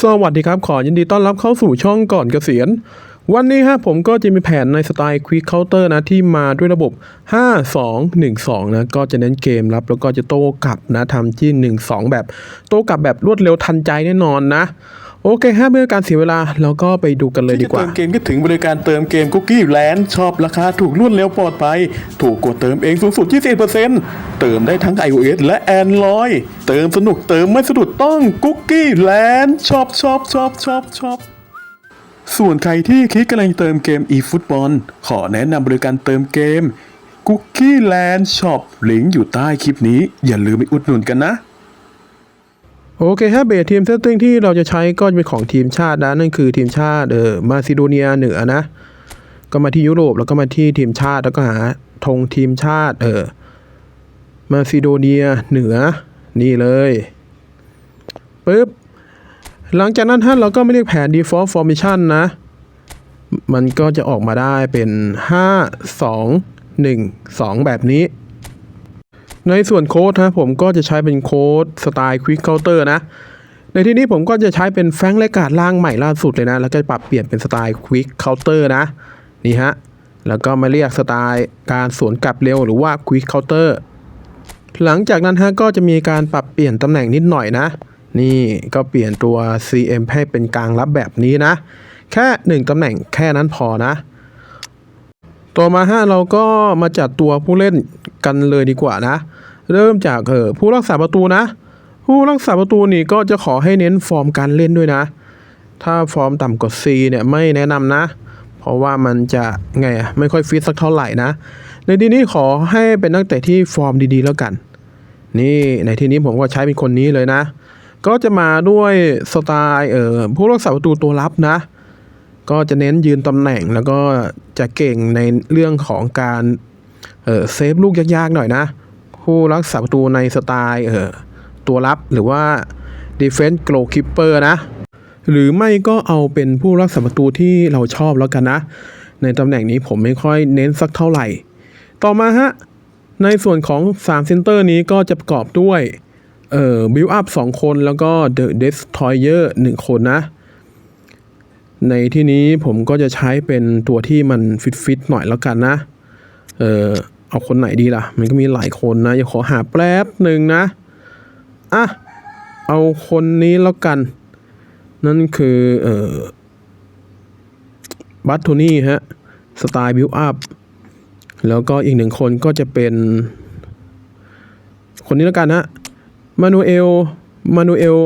สวัสดีครับ ขอยินดีต้อนรับเข้าสู่ช่องก่อนเกษียณ วันนี้ฮะผมก็จะมีแผนในสไตล์ควิกเคาน์เตอร์นะ ที่มาด้วยระบบ 5 2 1 2 นะ ก็จะเน้นเกมรับ แล้วก็จะโต้กลับนะทำที่ 1 2 แบบ โต้กลับแบบรวดเร็วทันใจแน่นอนนะ โอเคฮะเพื่อการเสียเวลาเราก็ไปดูกันเลยดีกว่า เติมเกมก็ถึงบริการเติมเกมคุกกี้แลนด์ชอบราคาถูกรวดเร็วปลอดภัย ถูกกว่าเติมเองสูงสุด20%เติมได้ทั้ง iOS และ Android เติมสนุกเติมไม่สะดุดต้องคุกกี้แลนด์ชอบชอบชอบชอบชอบส่วนใครที่คิดกำลังเติมเกม eFootball ขอแนะนำบริการเติมเกม Cookie Land Shop ลิงก์อยู่ใต้คลิปนี้ อย่าลืมไปอุดหนุนกันนะ โอเคฮะเบสทีมเซตติ้งที่เราจะใช้ก็จะเป็นของทีมชาตินะ นั่นคือทีมชาติเออมาซิโดเนียเหนือนะ ก็มาที่ยุโรปแล้วก็มาที่ทีมชาติแล้วก็หาธงทีมชาติเออมาซิโดเนียเหนือนี่เลยปึ๊บหลังจากนั้นท่านเราก็ไม่เรียกแผน default formation นะ มันก็จะออกมาได้เป็น 5 2 1 2 แบบนี้ ในส่วนโค้ดนะผมก็จะใช้เป็นโค้ดสไตล์ Quick Counter นะ ในที่นี้ผมก็จะใช้เป็นแฟงค์และการดล่างใหม่ล่าสุดเลยนะ แล้วก็ปรับเปลี่ยนเป็นสไตล์ Quick Counter นะ นี่ฮะ แล้วก็มาเรียกสไตล์การสวนกลับเร็วหรือว่า Quick Counter หลังจากนั้นฮะก็จะมีการปรับเปลี่ยนตำแหน่งนิดหน่อยนะ นี่ก็เปลี่ยนตัว CM ให้เป็นกลางรับแบบนี้นะ แค่หนึ่งตำแหน่งแค่นั้นพอนะ ต่อมาฮะเราก็มาจัดตัวผู้เล่น กันเลยดีกว่านะ เริ่มจากเออผู้รักษาประตูนะ ผู้รักษาประตูนี่ก็จะขอให้เน้นฟอร์มการเล่นด้วยนะ ถ้าฟอร์มต่ำกว่า C เนี่ยไม่แนะนำนะ เพราะว่ามันจะไงอะไม่ค่อยฟิตสักเท่าไหร่นะ ในที่นี้ขอให้เป็นนักเตะที่ฟอร์มดีๆแล้วกัน นี่ในที่นี้ผมก็ใช้เป็นคนนี้เลยนะ ก็จะมาด้วยสไตล์เออผู้รักษาประตูตัวรับนะก็จะเน้นยืนตำแหน่งแล้วก็จะเก่งในเรื่องของการ เออเซฟลูกยากๆหน่อยนะ ผู้รักษาประตูในสไตล์เออตัวรับหรือว่า defense goalkeeper นะ หรือไม่ก็เอาเป็นผู้รักษาประตูที่เราชอบแล้วกันนะ ในตำแหน่งนี้ผมไม่ค่อยเน้นสักเท่าไหร่ ต่อมาฮะ ในส่วนของ3เซนเตอร์นี้ก็จะประกอบด้วยเอ่อ build up 2คนแล้วก็ the destroyer 1คนนะ ในที่นี้ผมก็จะใช้เป็นตัวที่มันฟิตๆหน่อยแล้วกันนะ เออ เอาคนไหนดีล่ะ มันก็มีหลายคนนะอย่าขอหาแป๊บหนึ่งนะอะเอาคนนี้แล้วกัน นั่นคือเอ่อบัตโทนี่ฮะสไตล์บิวอัพแล้วก็อีกหนึ่งคนก็จะเป็น คนนี้แล้วกันนะมานูเอลมานูเอล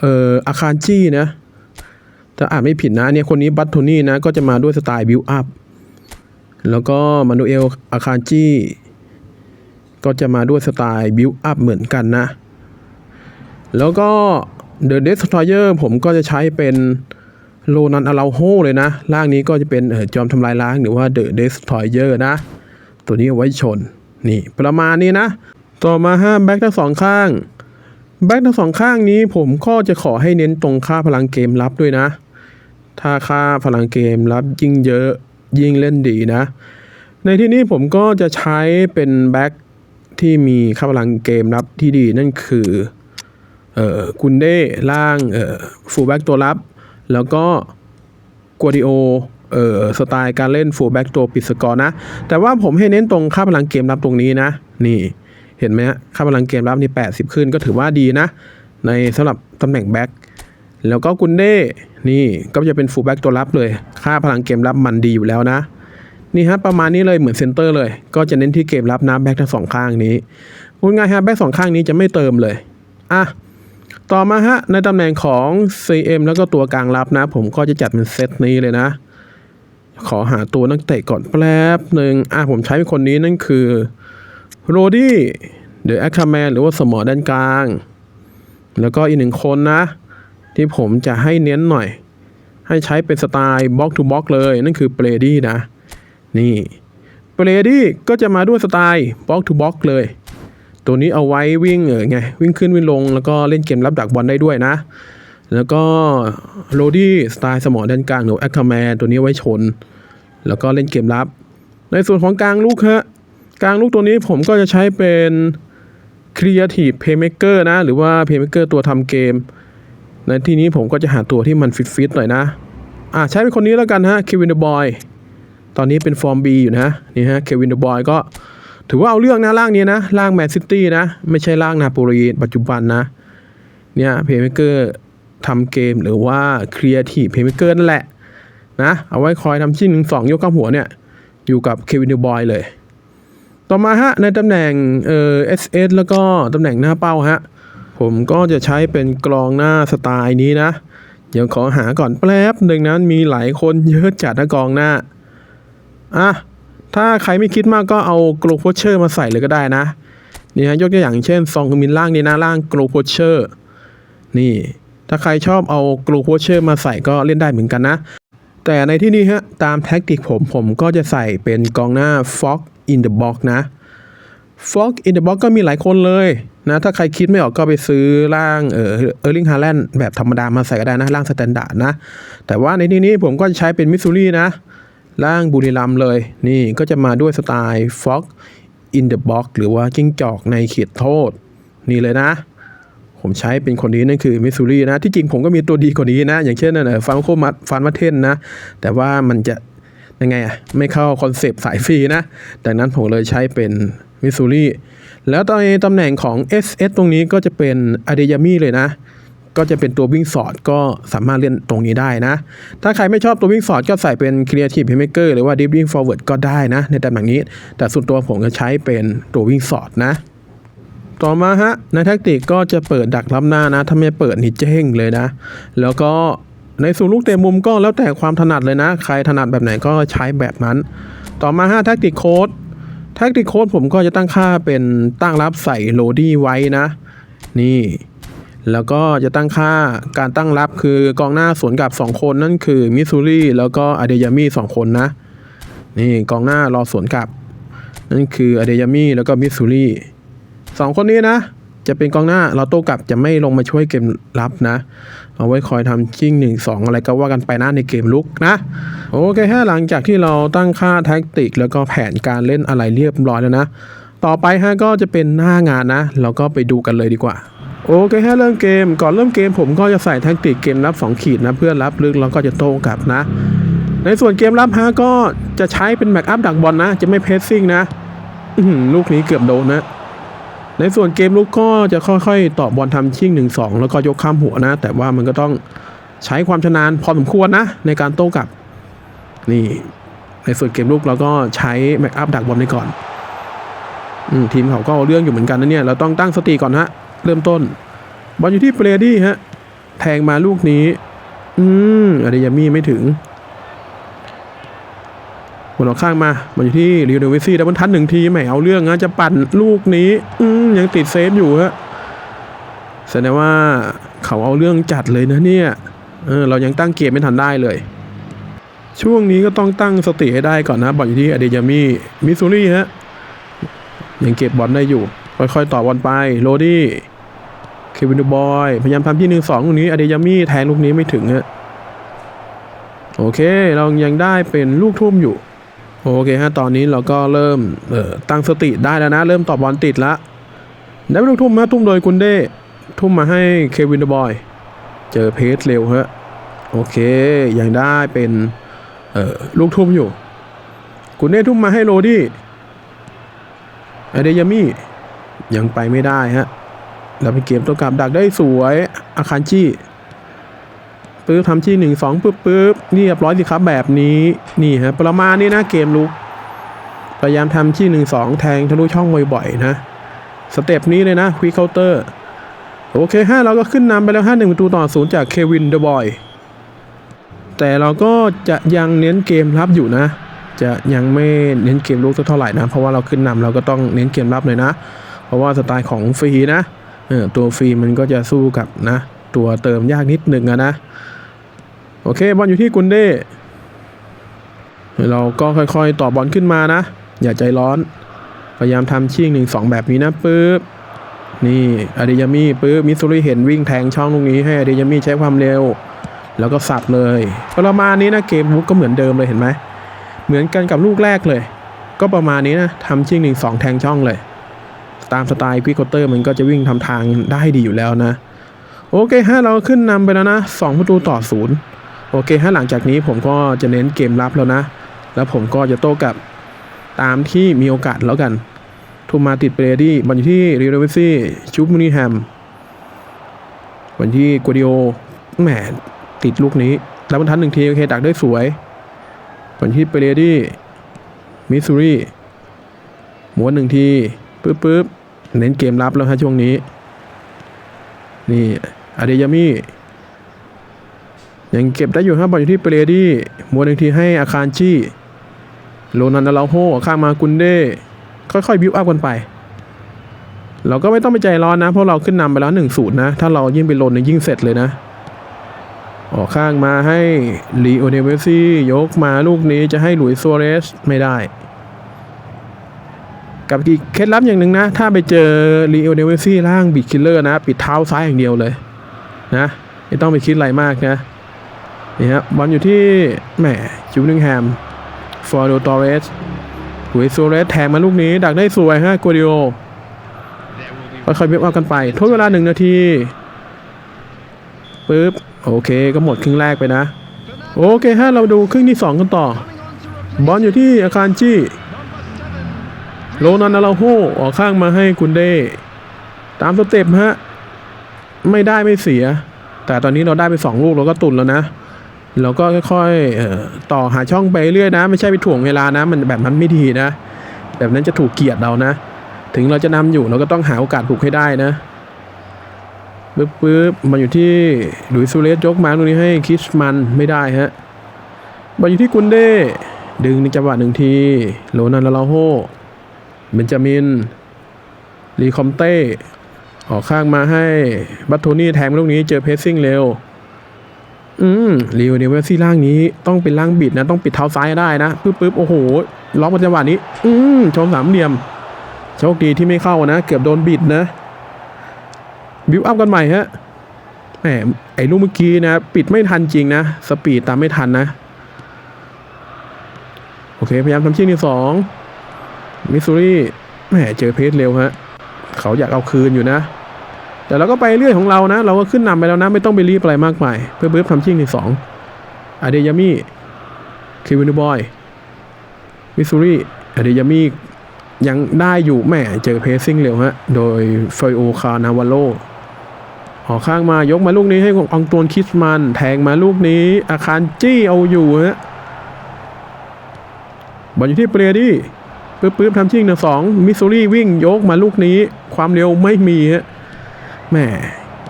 เอ่ออาคารจี้นะถ้าอ่านไม่ผิดนะเนี่ยคนนี้บัตโทนี่นะก็จะมาด้วยสไตล์บิวอัพ แล้วก็มานูเอลอาคารจีก็จะมาด้วยสไตล์บิวอัพเหมือนกันนะ แล้วก็ The Destroyer ผมก็จะใช้เป็นโลนันอาราโฮเลยนะ ร่างนี้ก็จะเป็นเออจอมทำลายล้างหรือว่า The Destroyer นะ ตัวนี้ไว้ชน นี่ประมาณนี้นะ ต่อมาห้ามแบ็กทั้งสองข้าง แบ็กทั้งสองข้างนี้ผมก็จะขอให้เน้นตรงค่าพลังเกมรับด้วยนะ ถ้าค่าพลังเกมรับยิ่งเยอะ ยิ่งเล่นดีนะ ในที่นี้ผมก็จะใช้เป็นแบ็กที่มีค่าพลังเกมรับที่ดีนั่นคือเอ่อกุนเด้ล่างเอ่อฟูลแบ็กตัวรับ แล้วก็กัวดิโอเอ่อสไตล์การเล่นฟูลแบ็กตัวปิดสกอร์นะ แต่ว่าผมให้เน้นตรงค่าพลังเกมรับตรงนี้นะ นี่เห็นไหมฮะค่าพลังเกมรับนี่ 80 ขึ้นก็ถือว่าดีนะ ในสำหรับตำแหน่งแบ็กแล้วก็กุนเด้ นี่ก็จะเป็นฟูลแบ็กตัวรับเลย ค่าพลังเกมรับมันดีอยู่แล้วนะ นี่ฮะประมาณนี้เลยเหมือนเซนเตอร์เลย ก็จะเน้นที่เกมรับนะแบ็กทั้งสองข้างนี้พูดง่ายฮะแบ็กสองข้างนี้จะไม่เติมเลย อะ ต่อมาฮะในตำแหน่งของ CM แล้วก็ตัวกลางรับนะ ผมก็จะจัดเป็นเซตนี้เลยนะ ขอหาตัวนักเตะก่อนแป๊บหนึ่งอะผมใช้เป็นคนนี้นั่นคือโรดี้เดอะแอคแมนหรือว่าสมอด้านกลาง แล้วก็อีกหนึ่งคนนะ ที่ผมจะให้เน้นหน่อย ให้ใช้เป็นสไตล์บล็อกทูบล็อกเลย นั่นคือเบรดี้นะ นี่เบรดี้ก็จะมาด้วยสไตล์บล็อกทูบล็อกเลย ตัวนี้เอาไว้วิ่งเออไงวิ่งขึ้นวิ่งลง แล้วก็เล่นเกมรับดักบอลได้ด้วยนะ แล้วก็โรดี้สไตล์สมอด้านกลางหรือแอคทาแมนตัวนี้ไว้ชน แล้วก็เล่นเกมรับ ในส่วนของกลางลูกฮะกลางลูกตัวนี้ผมก็จะใช้เป็น Creative Playmaker นะ หรือว่า Playmaker ตัวทำเกม ในที่นี้ผมก็จะหาตัวที่มันฟิตๆหน่อยนะ อะใช้เป็นคนนี้แล้วกันฮะเควินเดอะบอยตอนนี้เป็นฟอร์ม B อยู่นะนี่ฮะเควินเดอะบอยก็ถือว่าเอาเรื่องนะร่างนี้นะร่างแมนซิตี้นะ ไม่ใช่ร่างนาโปลีปัจจุบันนะเนี่ยเพย์เมเกอร์ทำเกมหรือว่าครีเอทีฟเพย์เมเกอร์นั่นแหละนะเอาไว้คอยทำชิ้นหนึ่งสองยกข้ามหัวเนี่ย อยู่กับเควินเดอะบอยเลย ต่อมาฮะในตำแหน่งเอ่อ SS แล้วก็ตำแหน่งหน้าเป้าฮะ ผมก็จะใช้เป็นกรองหน้าสไตล์นี้นะ เดี๋ยวขอหาก่อนแป๊บหนึ่งนั้นมีหลายคนเยอะจัดนะกองหน้า อะ ถ้าใครไม่คิดมากก็เอากลโพเชอร์มาใส่เลยก็ได้นะ นี่ฮะยกตัวอย่างเช่นซองมินล่างนี่นะล่างกลโพเชอร์ นี่ ถ้าใครชอบเอากลโพเชอร์มาใส่ก็เล่นได้เหมือนกันนะ แต่ในที่นี้ฮะตามแท็กติกผมผมก็จะใส่เป็นกองหน้า Fox in the box นะ Fox in the box ก็มีหลายคนเลย นะถ้าใครคิดไม่ออกก็ไปซื้อร่างเออเออร์ลิงฮาแลนด์แบบธรรมดามาใส่ก็ได้นะร่างสแตนดาร์ดนะ แต่ว่าในที่นี้ผมก็ใช้เป็นมิสซูรี่นะ ร่างบุรีรัมเลย นี่ก็จะมาด้วยสไตล์ Fox in the box หรือว่าจิ้งจอกในเขตโทษ นี่เลยนะ ผมใช้เป็นคนนี้นั่นคือมิสซูรี่นะ ที่จริงผมก็มีตัวดีกว่านี้นะ อย่างเช่นนั่นนะฟันโคมัดฟันมาเทนนะ แต่ว่ามันจะยังไงอะไม่เข้าคอนเซปต์สายฟรีนะ ดังนั้นผมเลยใช้เป็นมิสซูรี่ แล้วตอนตำแหน่งของ SS ตรงนี้ก็จะเป็นอเดยามีเลยนะ ก็จะเป็นตัววิ่งสอดก็สามารถเล่นตรงนี้ได้นะ ถ้าใครไม่ชอบตัววิ่งสอดก็ใส่เป็น Creative Playmaker หรือว่า Deep Wing Forward ก็ได้นะ ในตำแหน่งนี้ แต่ส่วนตัวผมก็ใช้เป็นตัววิ่งสอดนะต่อมาฮะในแท็กติกก็จะเปิดดักล้ำหน้านะ ถ้าไม่เปิดนี่เจ้งเลยนะ แล้วก็ในส่วนลูกเตะมุมก็แล้วแต่ความถนัดเลยนะ ใครถนัดแบบไหนก็ใช้แบบนั้น ต่อมาฮะแท็กติกโค้ด แท็กติโค้ดผมก็จะตั้งค่าเป็นตั้งรับใส่โลดี้ไว้นะ นี่ แล้วก็จะตั้งค่าการตั้งรับคือกองหน้าสวนกับ 2 คนนั่นคือมิสซูรีแล้วก็อเดยามี่2คนนะ นี่กองหน้ารอสวนกับ นั่นคืออเดยามี่แล้วก็มิสซูรีสองคนนี้นะ จะเป็นกองหน้าเราโต้กลับจะไม่ลงมาช่วยเกมรับนะ เอาไว้คอยทำจิ้งหนึ่งสองอะไรก็ว่ากันไปหนะในเกมลุกนะ โอเคฮะหลังจากที่เราตั้งค่าแท็กติก แล้วก็แผนการเล่นอะไรเรียบร้อยแล้วนะ ต่อไปฮะก็จะเป็นหน้างานนะ เราก็ไปดูกันเลยดีกว่าโอเคฮะเริ่มเกมก่อนเริ่มเกมผมก็จะใส่แท็กติกเกมรับ 2 ขีดนะ เพื่อรับลึกแล้วก็จะโต้กลับนะ ในส่วนเกมรับฮะก็จะใช้เป็นแบ็กอัพดักบอลนะ จะไม่เพสซิ่งนะลูกนี้เกือบโดนนะ ในส่วนเกมลุกก็จะค่อยๆตอบบอลทำชิ่งหนึ่งสองแล้วก็ยกข้ามหัวนะ แต่ว่ามันก็ต้องใช้ความชำนาญพอสมควรนะ ในการโต้กลับ นี่ ในส่วนเกมลุกเราก็ใช้แบ็กอัพดักบอลไปก่อนอทีมเขาก็เรื่องอยู่เหมือนกันนะเนี่ย เราต้องตั้งสติก่อนฮะ เริ่มต้น บอลอยู่ที่เบรดี้ฮะ แทงมาลูกนี้ อืมอาเดยามีไม่ถึง บอลออกข้างมาบอลอยู่ที่ลิโอเนเวสซี่ดับเบิลทันหนึ่งทีไม่เอาเรื่องนะจะปั่นลูกนี้อืยังติดเซฟอยู่ฮะแสดงว่าเขาเอาเรื่องจัดเลยนะเนี่ยเออเรายังตั้งเกมไม่ทันได้เลย ช่วงนี้ก็ต้องตั้งสติให้ได้ก่อนนะบอลอยู่ที่อเดยามี่มิสซูรี่ฮะยังเก็บบอลได้อยู่ ค่อยๆต่อบอลไปโรดี้เควินดูบอยพยายามทำที่หนึ่งสองลูกนี้อเดยามี่แทงลูกนี้ไม่ถึงฮะโอเค เรายังได้เป็นลูกทุ่มอยู่ โอเคฮะตอนนี้เราก็เริ่มตั้งสติได้แล้วนะ เริ่มตอบบอลติดละได้เป็นลูกทุ่มฮะทุ่มโดยกุนเด้ทุ่มมาให้เควินเดบอย เจอเพสเร็วฮะโอเคยังได้เป็นลูกทุ่มอยู่กุนเด้ทุ่มมาให้โรดี้อเดยามี่ยังไปไม่ได้ฮะแล้วเป็นเกมตัวกลับดักได้สวยอาคารจี้ ปึ๊บทำที่หนึ่งสองปึ๊บปึ๊บนี่เรียบร้อยสิครับแบบนี้นี่ฮะประมาณนี้นะเกมลุกพยายามทำที่หนึ่งสองแทงทะลุช่องบ่อยๆนะสเต็ปนี้เลยนะควีเคาน์เตอร์โอเคฮะเราก็ขึ้นนำไปแล้วห้าหนึ่งประตูต่อศูนย์จากเควินเดอะบอยแต่เราก็จะยังเน้นเกมรับอยู่นะ จะยังไม่เน้นเกมลุกเท่าไหร่นะ เพราะว่าเราขึ้นนำเราก็ต้องเน้นเกมรับเลยนะ เพราะว่าสไตล์ของฟรีนะตัวฟรีมันก็จะสู้กับนะ ตัวเติมยากนิดหนึ่งอะนะ โอเคบอลอยู่ที่กุนเด้เราก็ค่อยๆ ต่อบอลขึ้นมานะ อย่าใจร้อน พยายามทำชิ่งหนึ่งสองแบบนี้นะปึ๊บนี่อเดยามีปึ๊บมิสซูริเห็นวิ่งแทงช่องตรงนี้ให้อเดยามีใช้ความเร็ว แล้วก็สับเลยประมาณนี้นะเกมบุกก็เหมือนเดิมเลยเห็นไหมเหมือนกันกับลูกแรกเลย ก็ประมาณนี้นะทำชิ่งหนึ่งสองแทงช่องเลย ตามสไตล์พิโคเตอร์มันก็จะวิ่งทำทางได้ดีอยู่แล้วนะ โอเคฮะเราขึ้นนำไปแล้วนะสองประตูต่อศูนย์ โอเคฮะหลังจากนี้ผมก็จะเน้นเกมรับแล้วนะ แล้วผมก็จะโต้กลับตามที่มีโอกาสแล้วกันทูมาติดเบรดี้บอลอยู่ที่รียลเวซี่ชูมูนิแฮมบอลที่กัวดิโอแหมติดลูกนี้แล้วบรรทัดหนึ่งทีโอเคดักได้สวยบอลที่เบรดี้มิสซูรีม้วนหนึ่งทีปึ๊บปึ๊บเน้นเกมรับแล้วฮะช่วงนี้ นี่อาเดยามิ ยังเก็บได้อยู่ครับบอลอยู่ที่เปเรดี้มัวหนึ่งทีให้อาคารจี้โรนันดาลาโฮข้ามมากุนเด้ค่อยๆบิวอัพกันไป เราก็ไม่ต้องไปใจร้อนนะ เพราะเราขึ้นนำไปแล้ว1นศูนย์นะ ถ้าเรายิ่งไปลนเนี่ยยิ่งเสร็จเลยนะ ออกข้างมาให้ลีโอเนเวซี่ยกมาลูกนี้จะให้หลุยส์ซัวเรสไม่ได้ กับอีกเคล็ดลับอย่างหนึ่งนะ ถ้าไปเจอลีโอเนเวซี่ร่างบิดคิลเลอร์นะ ปิดเท้าซ้ายอย่างเดียวเลย นะ ไม่ต้องไปคิดอะไรมากนะ นี่ฮะบอลอยู่ที่แหมจูนิงแฮมฟอร์โดตอเรสหลุยซัวเรสแทงมาลูกนี้ ดักได้สวยฮะกัวดิโอค่อยๆเบียบเอากันไปทดเวลาหนึ่งนาทีปึ๊บโอเคก็หมดครึ่งแรกไปนะ โอเคฮะเราดูครึ่งที่ 2 กันต่อ บอลอยู่ที่อาคารจี้โรนันอาราโฮออกข้างมาให้คุณเด้ตามสเต็ปฮะ ไม่ได้ไม่เสีย แต่ตอนนี้เราได้ไป 2 ลูกเราก็ตุนแล้วนะ เราก็ค่อยๆต่อหาช่องไปเรื่อยนะ ไม่ใช่ไปถ่วงเวลานะ มันแบบนั้นไม่ดีนะ แบบนั้นจะถูกเกลียดเรานะ ถึงเราจะนำอยู่เราก็ต้องหาโอกาสบุกให้ได้นะปึ๊บปึ๊บมาอยู่ที่หลุยซูเรสยกมาตรงนี้ให้คิสมันไม่ได้ฮะมาอยู่ที่กุนเด้ดึงในจังหวะหนึ่งทีโรนันลาลาโฮเบนจามินรีคอมเต้ออกข้างมาให้บัตโทนี่แทงลูกนี้เจอเพสซิ่งเร็ว อืมลีโอเนเวลซี่ล่างนี้ต้องเป็นล่างบิดนะ ต้องปิดเท้าซ้ายได้นะปึ๊บปึ๊บโอ้โห ล็อกมาจังหวะนี้ อืมชนสามเหลี่ยม โชคดีที่ไม่เข้านะ เกือบโดนบิดนะ บิวอัพกันใหม่ฮะแหมไอ้ลูกเมื่อกี้นะ ปิดไม่ทันจริงนะ สปีดตามไม่ทันนะ โอเค พยายามทำชิ้นที่สองมิสซูรีแหมเจอเพจเร็วฮะ เขาอยากเอาคืนอยู่นะ แต่เราก็ไปเรื่อยของเรานะ เราก็ขึ้นนำไปแล้วนะ ไม่ต้องไปรีบอะไรมากมาย เพื่อเบิร์ฟทำชิ่งที่สองอาเดยามิคิวินบอยมิสซูรีอาเดยามิยังได้อยู่แหมเจอเพสซิ่งเร็วฮะ โดยฟอยโอคานาวาโลออกข้างมายกมาลูกนี้ให้ของอังตวนคิสมันแทงมาลูกนี้ อาคารจี้เอาอยู่ฮะบอลอยู่ที่เปรดี้ปึ๊บปึ๊บทำชิ่งหนึ่งสองมิสซูรีวิ่งยกมาลูกนี้ ความเร็วไม่มีฮะ แม่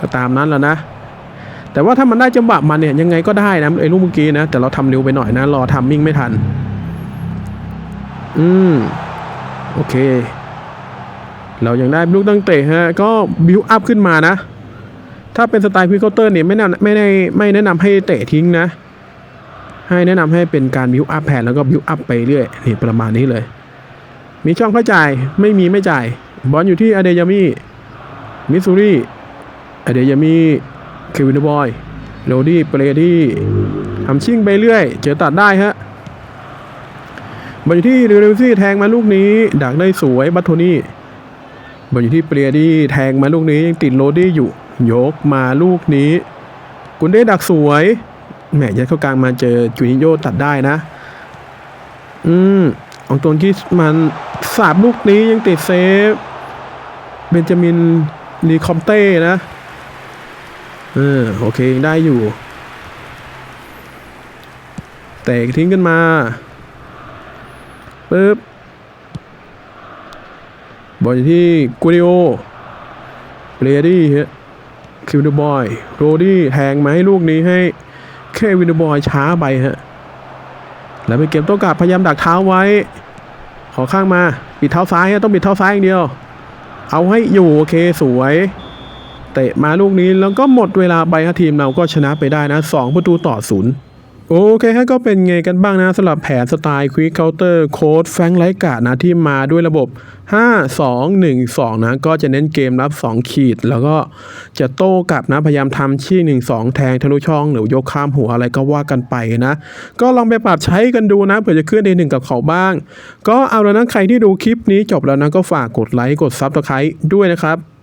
ก็ตามนั้นแล้วนะ แต่ว่าถ้ามันได้จังหวะมันเนี่ยยังไงก็ได้นะไอ้ลูกเมื่อกี้นะ แต่เราทำเร็วไปหน่อยนะ รอทำมิ่งไม่ทัน อืม โอเค เรายังได้ลูกตั้งเตะฮะ ก็บิวอัพขึ้นมานะ ถ้าเป็นสไตล์พิกเตอร์เนี่ยไม่แนะไม่ได้ไม่แนะนำให้เตะทิ้งนะ ให้แนะนำให้เป็นการบิวอัพแผนแล้วก็บิวอัพไปเรื่อยนี่ประมาณนี้เลย มีช่องเข้าจ่ายไม่มีไม่จ่ายบอลอยู่ที่อเดยามิ มิสซูรีเดี๋ยามิเควินบอยโรดี้เปรดี้ทำชิ่งไปเรื่อย เจอตัดได้ฮะบอลอยู่ที่เรเวซี่แทงมาลูกนี้ ดักได้สวยบัตโทนี่บอลอยู่ที่เปรดี้แทงมาลูกนี้ยังติดโรดี้อยู่ ยกมาลูกนี้ กุนเด้ดักสวยแหมยัดเข้ากลางมาเจอจูนิโยตัดได้นะ อืมอองตวนกิสมันสาบลูกนี้ยังติดเซฟ เบนจามิน รีคอมเต้นะเออโอเคยังได้อยู่เตะทิ้งกันมาปึ๊บบอลอยู่ที่กูริโอเบรดี้ฮะคิวเดบอยโรดี้แทงมาให้ลูกนี้ให้เควินเดบอยช้าไปฮะแล้วไปเก็บโต้กลับพยายามดักเท้าไว้ ขอข้างมา ปิดเท้าซ้ายฮะต้องปิดเท้าซ้ายอย่างเดียว เอาให้อยู่โอเคสวย เตะมาลูกนี้แล้วก็หมดเวลาไปครับทีมเราก็ชนะไปได้นะ2ประตูต่อศูนย์ โอเคฮะก็เป็นไงกันบ้างนะสำหรับแผนสไตล์ควิกเคาน์เตอร์โค้ดแฟงไลกาดนะที่มาด้วยระบบ 5 2 1 2 นะ ก็จะเน้นเกมรับ 2 ขีด แล้วก็จะโต้กลับนะ พยายามทำชี้ 1 2 แทงทะลุช่อง หรือยกข้ามหัวอะไรก็ว่ากันไปนะ ก็ลองไปปรับใช้กันดูนะเผื่อจะขึ้นในหนึ่งกับเขาบ้าง ก็เอาแล้วนะใครที่ดูคลิปนี้จบแล้วนะก็ฝากกดไลค์กดซับสไครต์ด้วยนะครับ